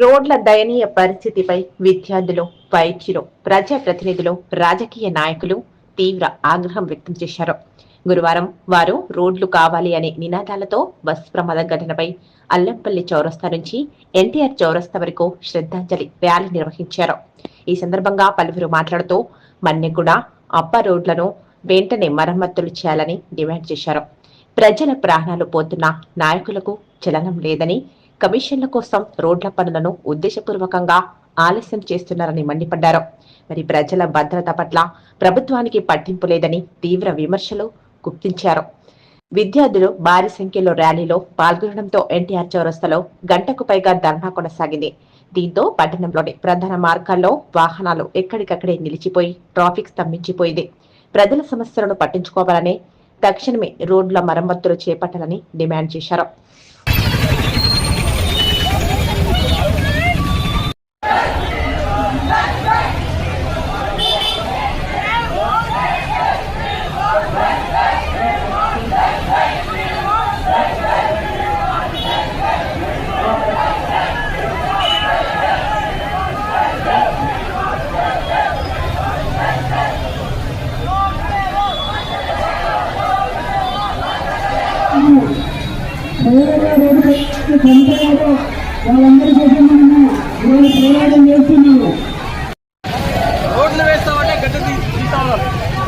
రోడ్ల దయనీయ పరిస్థితిపై విద్యార్థులు వైద్యులు ప్రజాప్రతినిధులు రాజకీయ నాయకులు తీవ్ర ఆగ్రహం వ్యక్తం చేశారు. గురువారం వారు రోడ్లు కావాలి అనే నినాదాలతో బస్ ప్రమాద ఘటనపై అల్లంపల్లి చౌరస్తా నుంచి ఎన్టీఆర్ చౌరస్తా వరకు శ్రద్ధాంజలి ర్యాలీ నిర్వహించారు. ఈ సందర్భంగా పలువురు మాట్లాడుతూ మన్నెగూడ అప్ప రోడ్లను వెంటనే మరమ్మతులు చేయాలని డిమాండ్ చేశారు. ప్రజల ప్రాణాలు పోతున్న నాయకులకు చలనం లేదని కమిషన్ల కోసం రోడ్ల పనులను ఉద్దేశపూర్వకంగా ఆలస్యం చేస్తున్నారని మండిపడ్డారు. మరి ప్రజల భద్రత పట్ల ప్రభుత్వానికి పట్టింపు లేదని తీవ్ర విమర్శలు గుప్తించారు. విద్యార్థులు భారీ సంఖ్యలో ర్యాలీలో పాల్గొనడంతో ఎన్టీఆర్ చౌరస్తాలో గంటకు పైగా ధర్నా కొనసాగింది. దీంతో పట్టణంలోని ప్రధాన మార్గాల్లో వాహనాలు ఎక్కడికక్కడే నిలిచిపోయి ట్రాఫిక్ స్తంభించిపోయింది. ప్రజల సమస్యలను పట్టించుకోవాలని తక్షణమే రోడ్ల మరమ్మతులు చేపట్టాలని డిమాండ్ చేశారు. వాళ్ళందరూ చేసిన మనము ఈరోజు పోరాటం చేస్తున్నాము రోడ్లు వేస్తామంటే గడ్డ తీ- తీస్తాను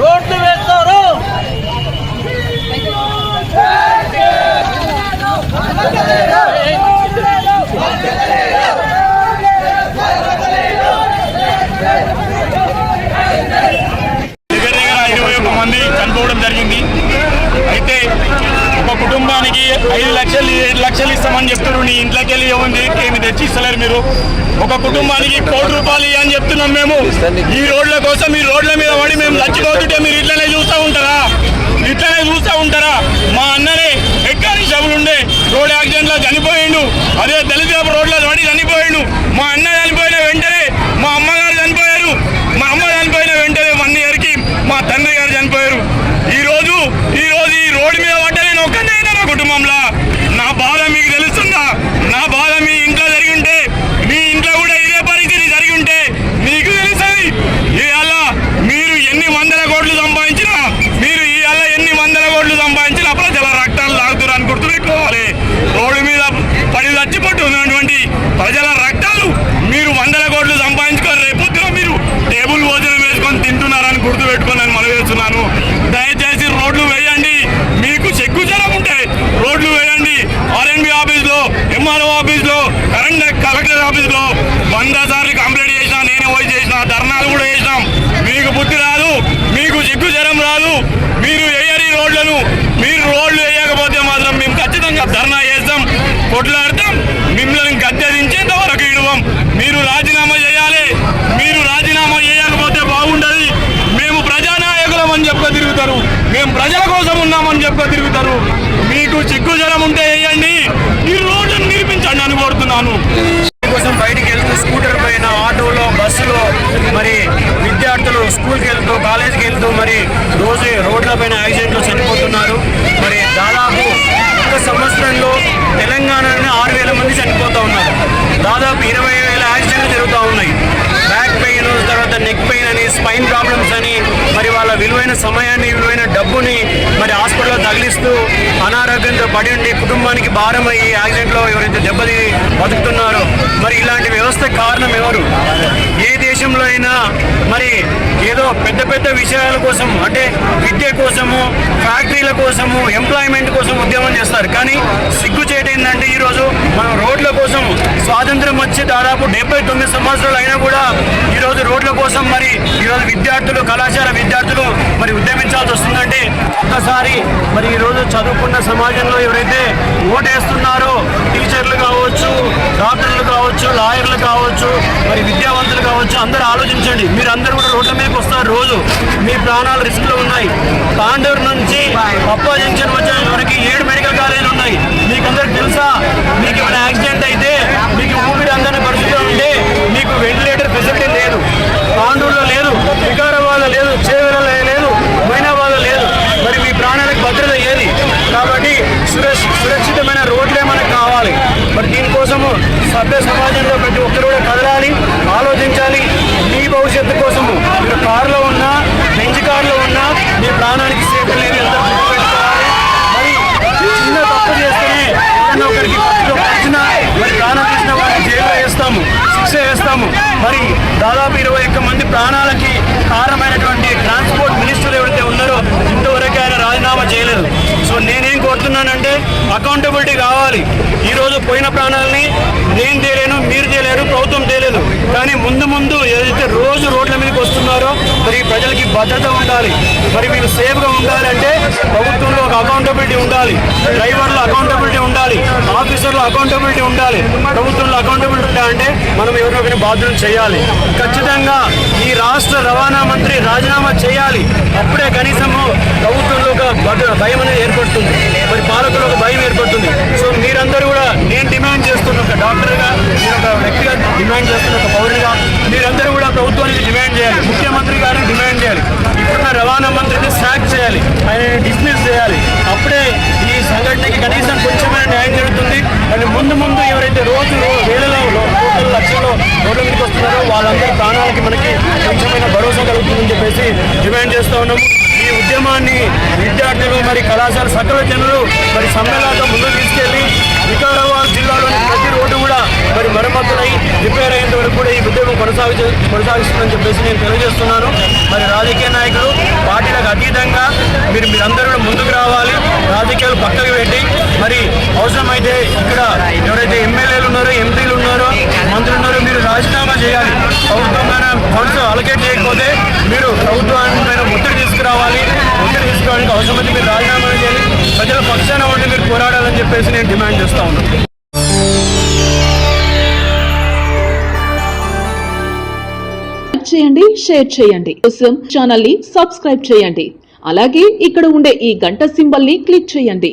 రోడ్లు వేస్తారు దగ్గర దగ్గర ఇరవై ఒక్క మంది చనిపోవడం జరిగింది అయితే ఒక కుటుంబానికి ఐదు లక్షలు ఏడు లక్షలు ఇస్తామని చెప్తున్నారు. నీ ఇంట్లోకి వెళ్ళి ఏముంది ఏమి తెచ్చి ఇస్తలేరు మీరు? ఒక కుటుంబానికి కోటి రూపాయలు అని చెప్తున్నాం మేము. ఈ రోడ్ల కోసం ఈ రోడ్ల మీద పడి మేము చచ్చిపోతుంటే మీరు ఇట్లనే చూస్తూ ఉంటారా? ఇట్లనే చూస్తూ ఉంటారా? మా అన్ననే ఎక్కడి షబులు ఉండే రోడ్ యాక్సిడెంట్లో చనిపోయిండు. అదే దళిత రోడ్ల పడి చనిపోయిండు. మా అన్న చనిపోయి వెంటనే మా అమ్మగారు చనిపోయారు మా అమ్మ చనిపోయిన వెంటనే వన్ ఇయర్కి మా తండ్రి గారు చనిపోయారు ఈ రోజు ఈ రోజు ఈ రోడ్డు మీద పడ్డ నేను ఒక్కనే నా కుటుంబంలో నా బాధ మీకు తెలుస్తుందా నా బాధ మీ ఇంట్లో జరిగి ఉంటే మీ ఇంట్లో కూడా ఇదే పరిస్థితి జరిగి ఉంటే మీకు తెలుస్తుంది ఇవాళ మీరు ఎన్ని వందల కోట్లు సంపాదించినా మీరు ఇవాళ ఎన్ని వందల కోట్లు సంపాదించినా ప్రజల రక్తాలు లాగుతారు అని గుర్తుపెట్టుకోవాలి రోడ్డు మీద పడి చచ్చిపోతున్నటువంటి ప్రజల రక్తాలు మీరు వందల కోట్లు సంపాదించుకొని రేపొద్దున మీరు టేబుల్ భోజనం వేసుకొని తింటున్నారని గుర్తు పెట్టుకొని నేను మనవి చేస్తున్నాను దయచేసి రోడ్లు వేయండి మీకు చెక్కు జనం ఉంటే రోడ్లు వేయండి ఆర్ఎన్బి ఆఫీస్లో ఎంఆర్ఓ ఆఫీస్లో కరెంట్ కలెక్టర్ ఆఫీస్లో వంద సార్లు కంప్లైంట్ చేసినా నేనే పోయి చేసిన ధర్నాలు కూడా చేసినాం మీకు బుద్ధి రాదు మీకు సిగ్గు జ్వరం రాదు మీరు వేయరు మీరు రోడ్లు వేయకపోతే మాత్రం మేము ఖచ్చితంగా ధర్నా చేస్తాం కొట్లాడతాం మిమ్మల్ని గద్దెదించేంత వరకు ఇడవం. మీరు రాజీనామా చేయాలి మీరు రాజీనామా చేయకపోతే బాగుండదు. మేము ప్రజానాయకులం అని చెప్ప తిరుగుతారు. మేము ప్రజల కోసం ఉన్నామని చెప్ప తిరుగుతారు. మీకు చిక్కు జ్వరం ఉంటే వేయండి. ఈ రోడ్డును నిర్మించండి అని కోరుతున్నాను. కోసం బయటికి వెళ్తూ స్కూటర్ పైన ఆటోలో బస్సులో మరి విద్యార్థులు స్కూల్కి వెళ్తూ కాలేజీకి వెళ్తూ మరి రోజు రోడ్ల పైన యాక్సిడెంట్లు చనిపోతున్నారు. మరి దాదాపు ఒక సంవత్సరంలో తెలంగాణలోనే ఆరు వేల మంది చనిపోతూ ఉన్నారు. దాదాపు ఇరవై వేల యాక్సిడెంట్లు జరుగుతూ ఉన్నాయి. బ్యాక్ పెయిన్ తర్వాత నెక్ పెయిన్ అని స్పైన్ ప్రాబ్లమ్స్ అని మరి వాళ్ళ విలువైన సమయాన్ని విలువైన డబ్బుని మరి హాస్పిటల్లో తగిలిస్తూ అనారోగ్యంతో పడి ఉండి కుటుంబానికి భారం అయ్యి యాక్సిడెంట్లో ఎవరైతే దెబ్బతి బతుకుతున్నారో మరి ఇలాంటి వ్యవస్థ కారణం ఎవరు? ఏ దేశంలో అయినా మరి ఏదో పెద్ద పెద్ద విషయాల కోసం అంటే విద్య కోసము ఫ్యాక్టరీల కోసము ఎంప్లాయ్మెంట్ కోసం ఉద్యమం చేస్తారు. కానీ సిగ్గు ఏంటంటే ఈరోజు మనం రోడ్ల కోసం స్వాతంత్రం వచ్చి దాదాపు డెబ్బై తొమ్మిది సంవత్సరాలు అయినా కూడా ఈరోజు రోడ్ల కోసం మరి ఈరోజు విద్యార్థులు కళాశాల విద్యార్థులు మరి ఉద్యమించాల్సి వస్తుందంటే ఒక్కసారి మరి ఈరోజు చదువుకున్న సమాజంలో ఎవరైతే ఓటేస్తున్నారో టీచర్లు కావచ్చు డాక్టర్లు కావచ్చు లాయర్లు కావచ్చు మరి విద్యా కావచ్చు అందరూ ఆలోచించండి. మీరు అందరూ కూడా రోడ్ల మీదకి వస్తారు రోజు. మీ ప్రాణాలు రిస్క్లో ఉన్నాయి. తాండూరు నుంచి పప్పా జంక్షన్ వచ్చే వరకు ఏడు మెడికల్ కాలేజీలు ఉన్నాయి. మీకు అందరికి తెలుసా? మీకు ఏమైనా యాక్సిడెంట్ అయితే మీకు ఊపిరి అందరిని పరిస్థితిలో ఉంటే మీకు వెంటిలేటర్ ఫెసిలిటీ లేదు. తాండూరులో లేదు వికారాబాద్లో లేదు చేవెలలో లేదు మైనాబాద్లో లేదు. మరి మీ ప్రాణాలకు భద్రత ఏది? కాబట్టి సురక్షితమైన రోడ్లే మనకు కావాలి. మరి దీనికోసము సభ్య సమాజంలో ప్రాణాలకి కారణమైనటువంటి ట్రాన్స్పోర్ట్ మినిస్టర్ ఎవరైతే ఉన్నారో ఇంతవరకు ఆయన రాజీనామా చేయలేదు. సో నేనేం కోరుతున్నానంటే అకౌంటబిలిటీ కావాలి. ఈరోజు పోయిన ప్రాణాలని నేను తేలేను మీరు తేలేరు ప్రభుత్వం తేలేదు. కానీ ముందు ముందు ఏదైతే రోజు రోడ్ల మీదకి వస్తున్నారో మరి ప్రజలకి భద్రత ఉండాలి. మరి మీరు సేఫ్గా ఉండాలంటే ప్రభుత్వంలో ఒక అకౌంటబిలిటీ ఉండాలి. డ్రైవర్లు అకౌంటబిలిటీ ఉండాలి. ఆఫీసర్లో అకౌంటబిలిటీ ఉండాలి. ప్రభుత్వంలో అకౌంటబిలిటీ అంటే మనం ఎవరినో ఒకరిని బాధ్యతలు చేయాలి. ఖచ్చితంగా ఈ రాష్ట్ర రవాణా మంత్రి రాజీనామా చేయాలి. అప్పుడే కనీసము ప్రభుత్వంలో ఒక భయం అనేది ఏర్పడుతుంది. మరి పాలకులు ఒక భయం ఏర్పడుతుంది. సో మీరందరూ కూడా నేను డిమాండ్ చేస్తున్న ఒక డాక్టర్గా నేను ఒక వ్యక్తిగా డిమాండ్ చేస్తున్న ఒక పౌరునిగా మీరందరూ కూడా ప్రభుత్వానికి డిమాండ్ చేయాలి. ముఖ్యమంత్రి గారిని డిమాండ్ చేయాలి. ఇప్పుడున్న రవాణా మంత్రిని సాక్ చేయాలి. ఆయన డిస్మిస్ చేయాలి. కానీ ముందు ముందు ఎవరైతే రోజు వేలలో కోట్ల లక్షల్లో రోడ్ల మీదకి వస్తున్నారో వాళ్ళందరి ప్రాణాలకి మనకి కొంచెమైన భరోసా కలుగుతుందని చెప్పేసి డిమాండ్ చేస్తూ ఉన్నాము. ఈ ఉద్యమాన్ని విద్యార్థులు మరి కళాశాల సకల జనులు మరి సమ్మెలాగా ముందుకు తీసుకెళ్ళి వికారాబాద్ జిల్లాలోని ప్రతి రోడ్డు కూడా మరి మరమ్మతులై రిపేర్ అయ్యేంత వరకు కూడా ఈ ఉద్యమం కొనసాగి కొనసాగిస్తుందని చెప్పేసి నేను తెలియజేస్తున్నాను. మరి రాజకీయ నాయకులు పార్టీలకు అతీతంగా మీరు మీరందరూ ముందుకు రావాలి. రాజకీయాలు పక్కకు పెట్టి మరి అవసరమైతే ఇక్కడ ఎవరైతే ఎమ్మెల్యేలు ఉన్నారో ఎంపీలు ఉన్నారో మంత్రులు ఉన్నారో మీరు రాజీనామా చేయాలి. ప్రభుత్వం ఫండ్స్ అలకేట్ చేయకపోతే మీరు ప్రభుత్వాన్ని పైన ఒత్తిడి తీసుకురావాలి. ఒత్తిడి తీసుకోవడానికి అవసరమైతే మీరు రాజీనామా చేయాలి. ప్రజల పక్షాన ఉండి మీరు పోరాడాలని చెప్పేసి నేను డిమాండ్ చేస్తా ఉన్నాను. చేయండి షేర్ చేయండి. కోసం ఛానల్ని సబ్స్క్రైబ్ చేయండి. అలాగే ఇక్కడ ఉండే ఈ గంట సింబల్ని క్లిక్ చేయండి.